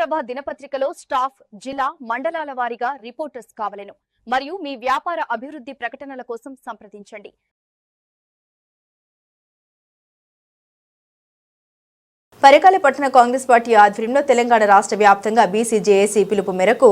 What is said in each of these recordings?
ఆంధ్రప్రభ దినపత్రికలో స్టాఫ్ జిల్లా మండలాల వారీగా రిపోర్టర్స్ కావలను. మరియు మీ వ్యాపార అభివృద్ధి ప్రకటనల కోసం సంప్రదించండి. పరకాల పట్టణ కాంగ్రెస్ పార్టీ ఆధ్వర్యంలో తెలంగాణ రాష్ట్ర వ్యాప్తంగా బీసీ జేఏసీ పిలుపు మేరకు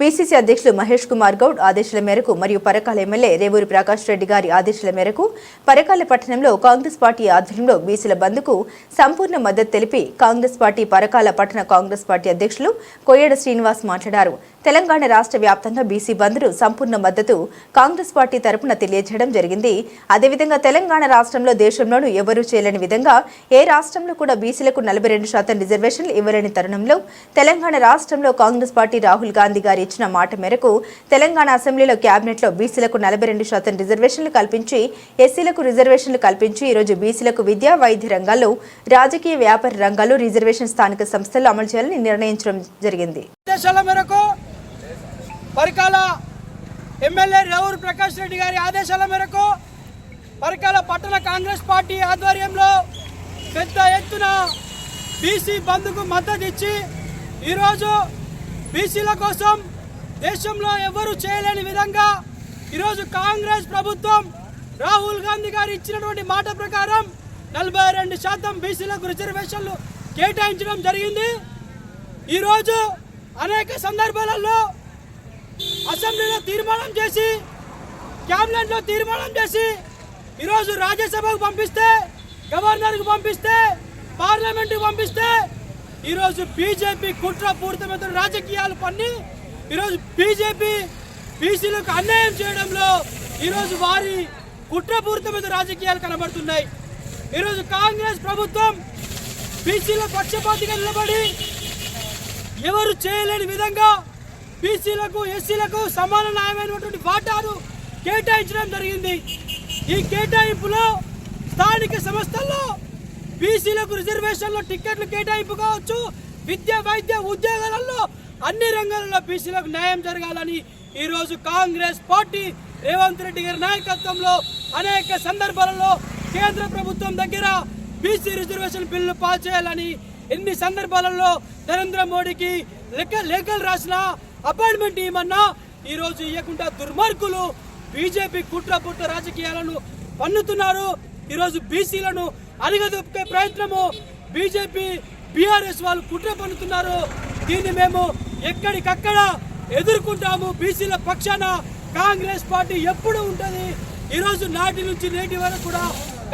పీసీసీ అధ్యక్షులు మహేష్ కుమార్ గౌడ్ ఆదేశాల మేరకు మరియు పరకాల ఎమ్మెల్యే రేవూరి ప్రకాష్ రెడ్డి గారి ఆదేశాల మేరకు పరకాల పట్టణంలో కాంగ్రెస్ పార్టీ ఆధ్వర్యంలో బీసీల బంద్కు సంపూర్ణ మద్దతు తెలిపి కాంగ్రెస్ పార్టీ పరకాల పట్టణ కాంగ్రెస్ పార్టీ అధ్యక్షులు కొయ్యడ శ్రీనివాస్ మాట్లాడారు. తెలంగాణ రాష్ట్ర వ్యాప్తంగా బీసీ బంద్ను సంపూర్ణ మద్దతు కాంగ్రెస్ పార్టీ తరపున తెలియజేయడం జరిగింది. అదేవిధంగా తెలంగాణ రాష్ట్రంలో దేశంలోనూ ఎవరూ చేయలేని విధంగా ఏ రాష్ట్రంలో కూడా బీసీలకు నలభై రెండు శాతం రిజర్వేషన్లు ఇవ్వలేని తరుణంలో తెలంగాణ రాష్ట్రంలో కాంగ్రెస్ పార్టీ రాహుల్ గాంధీ గారు ఇచ్చిన మాట మేరకు తెలంగాణ అసెంబ్లీలో క్యాబినెట్లో బీసీలకు నలభై రెండు శాతం రిజర్వేషన్లు కల్పించి ఎస్సీలకు రిజర్వేషన్లు కల్పించి ఈరోజు బీసీలకు విద్యా వైద్య రంగాల్లో రాజకీయ వ్యాపార రంగాల్లో రిజర్వేషన్ స్థానిక సంస్థల్లో అమలు చేయాలని నిర్ణయించడం జరిగింది. మేరకు పరికాల ఎమ్మెల్యే రేవూరు ప్రకాష్ రెడ్డి గారి ఆదేశాల మేరకు పరికాల పట్టణ కాంగ్రెస్ పార్టీ ఆధ్వర్యంలో పెద్ద ఎత్తున బీసీ బంద్కు మద్దతు ఇచ్చి ఈరోజు బీసీల కోసం దేశంలో ఎవరు చేయలేని విధంగా ఈరోజు కాంగ్రెస్ ప్రభుత్వం రాహుల్ గాంధీ గారు ఇచ్చినటువంటి మాట ప్రకారం నలభై రెండు శాతం బీసీలకు రిజర్వేషన్లు కేటాయించడం జరిగింది. ఈరోజు అనేక సందర్భాలలో అసెంబ్లీలో తీర్మానం చేసి క్యాబినెట్లో తీర్మానం చేసి ఈరోజు రాజ్యసభకు పంపిస్తే గవర్నర్కు పంపిస్తే పార్లమెంటుకు పంపిస్తే ఈరోజు బీజేపీ కుట్రపూరితమైన రాజకీయాలు పన్ని ఈరోజు బీజేపీ బీసీలకు అన్యాయం చేయడంలో ఈరోజు వారి కుట్రపూరితమైన రాజకీయాలు కనబడుతున్నాయి. ఈరోజు కాంగ్రెస్ ప్రభుత్వం బీసీల పక్షపాతిగా నిలబడి ఎవరు చేయలేని విధంగా బీసీలకు ఎస్సీలకు సమాన న్యాయమైనటువంటి వాటాను కేటాయించడం జరిగింది. ఈ కేటాయింపులో స్థానిక సంస్థల్లో బీసీలకు రిజర్వేషన్లో టిక్కెట్లు కేటాయింపు కావచ్చు విద్య వైద్య ఉద్యోగాలలో అన్ని రంగాలలో బీసీలకు న్యాయం జరగాలని ఈరోజు కాంగ్రెస్ పార్టీ రేవంత్ రెడ్డి గారి నాయకత్వంలో అనేక సందర్భాలలో కేంద్ర ప్రభుత్వం దగ్గర బీసీ రిజర్వేషన్ బిల్లు పాస్ చేయాలని ఎన్ని సందర్భాలలో నరేంద్ర మోడీకి లెక్క లేఖలు రాసిన అపాయింట్మెంట్ ఇవ్వమన్నా ఈ రోజు ఇవ్వకుండా దుర్మార్గులు బీజేపీ కుట్ర పుట్ట రాజకీయాలను పన్నుతున్నారు. ఈరోజు బీసీలను అణిగదొక్కే ప్రయత్నము బీజేపీ బీఆర్ఎస్ వాళ్ళు కుట్ర పన్నుతున్నారు. దీన్ని మేము ఎక్కడికక్కడ ఎదుర్కొంటాము. బీసీల పక్షాన కాంగ్రెస్ పార్టీ ఎప్పుడు ఉంటుంది? ఈరోజు నాటి నుంచి నేటి వరకు కూడా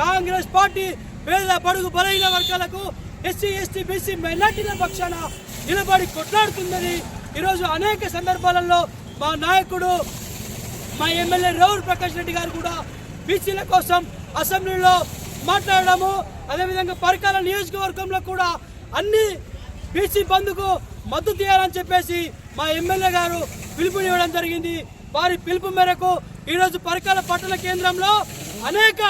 కాంగ్రెస్ పార్టీ పేద బడుగు బలైన వర్గాలకు ఎస్సీ ఎస్టీ బీసీ మైనార్టీల పక్షాన నిలబడి కొట్లాడుతుందని ఈరోజు అనేక సందర్భాలలో మా నాయకుడు మా ఎమ్మెల్యే రౌల్ ప్రకాష్ రెడ్డి గారు కూడా బీసీల కోసం అసెంబ్లీలో మాట్లాడడము అదేవిధంగా పరికాల నియోజకవర్గంలో కూడా అన్ని బీసీ బంద్కు మద్దతు ఇవ్వాలని చెప్పేసి మా ఎమ్మెల్యే గారు పిలుపునివ్వడం జరిగింది. వారి పిలుపు మేరకు ఈరోజు పరికాల పట్టణ కేంద్రంలో అనేక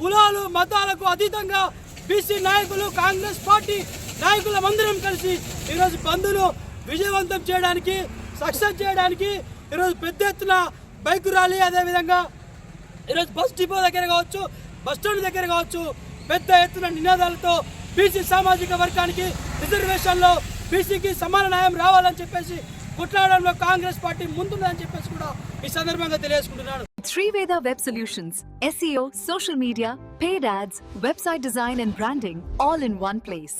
కులాలు మతాలకు అతీతంగా బీసీ నాయకులు కాంగ్రెస్ పార్టీ నాయకుల మందిరం కలిసి ఈరోజు బంధును విజయవంతం చేయడానికి సక్సెస్ చేయడానికి ఈరోజు పెద్ద ఎత్తున బైక్ ర్యాలీ అదేవిధంగా ఈరోజు బస్ డిపో దగ్గర కావచ్చు బస్ స్టాండ్ దగ్గర కావచ్చు పెద్ద ఎత్తున నినాదాలతో బీసీ సామాజిక వర్గానికి రిజర్వేషన్లో బీసీకి సమాన న్యాయం రావాలని చెప్పేసి కొట్లాడడంలో కాంగ్రెస్ పార్టీ ముందుందని చెప్పేసి కూడా ఈ సందర్భంగా తెలియజేసుకుంటున్నాను Sriveda web solutions SEO social media paid ads website design and branding all in one place.